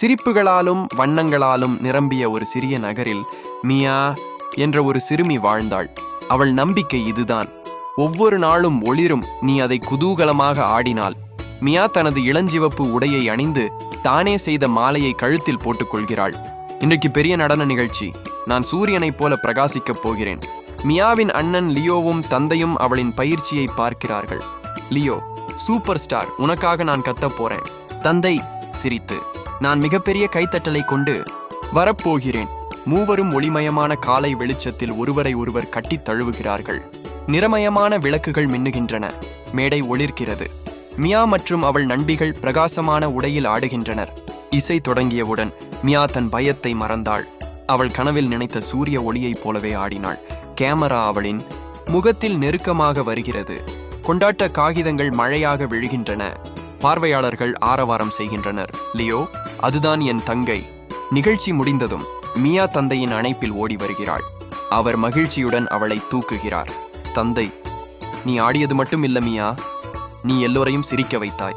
சிரிப்புகளாலும் வண்ணங்களாலும் நிரம்பிய ஒரு சிறிய நகரில் மியா என்ற ஒரு சிறுமி வாழ்ந்தாள். அவள் நம்பிக்கை இதுதான். ஒவ்வொரு நாளும் ஒளிரும் நீ அதை குதூகலமாக ஆடினாள். மியா தனது இளஞ்சிவப்பு உடையை அணிந்து தானே செய்த மாலையை கழுத்தில் போட்டுக்கொள்கிறாள் இன்றைக்கு பெரிய நடன நிகழ்ச்சி. நான் சூரியனைப் போல பிரகாசிக்கப் போகிறேன். மியாவின் அண்ணன் லியோவும் தந்தையும் அவளின் பயிற்சியை பார்க்கிறார்கள். லியோ சூப்பர் ஸ்டார் உனக்காக நான் கத்தப் போறேன். தந்தை சிரித்து. நான் மிகப்பெரிய கைத்தட்டலை கொண்டு வரப்போகிறேன். மூவரும் ஒளிமயமான காலை வெளிச்சத்தில் ஒருவரை ஒருவர் கட்டித் தழுவுகிறார்கள். நிறமயமான விளக்குகள் மின்னுகின்றன. மேடை ஒளிர்கிறது. மியா மற்றும் அவள் நண்பிகள் பிரகாசமான உடையில் ஆடுகின்றனர். இசை தொடங்கியவுடன் மியா தன் பயத்தை மறந்தாள். அவள் கனவில் நினைத்த சூரிய ஒளியைப் போலவே ஆடினாள். கேமரா அவளின் முகத்தில் நெருக்கமாக வருகிறது. கொண்டாட்ட காகிதங்கள் மழையாக விழுகின்றன. பார்வையாளர்கள் ஆரவாரம் செய்கின்றனர். லியோ அதுதான் என் தங்கை. நிகழ்ச்சி முடிந்ததும் மியா தந்தையின் அணைப்பில் ஓடி வருகிறாள். அவர் மகிழ்ச்சியுடன் அவளை தூக்குகிறார். தந்தை நீ ஆடியது மட்டும் இல்ல மியா. நீ எல்லோரையும் சிரிக்க வைத்தாய்.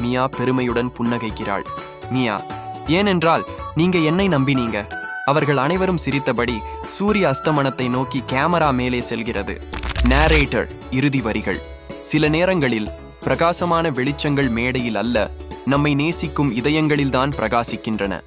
மியா பெருமையுடன் புன்னகைக்கிறாள். மியா ஏனென்றால் நீங்க என்னை நம்பினீங்க. அவர்கள் அனைவரும் சிரித்தபடி சூரிய அஸ்தமனத்தை நோக்கி கேமரா மேலே செல்கிறது. நேரேட்டர் இறுதி வரிகள். சில நேரங்களில் பிரகாசமான வெளிச்சங்கள் மேடையில் அல்ல நம்மை நேசிக்கும் இதயங்களில்தான் பிரகாசிக்கின்றன.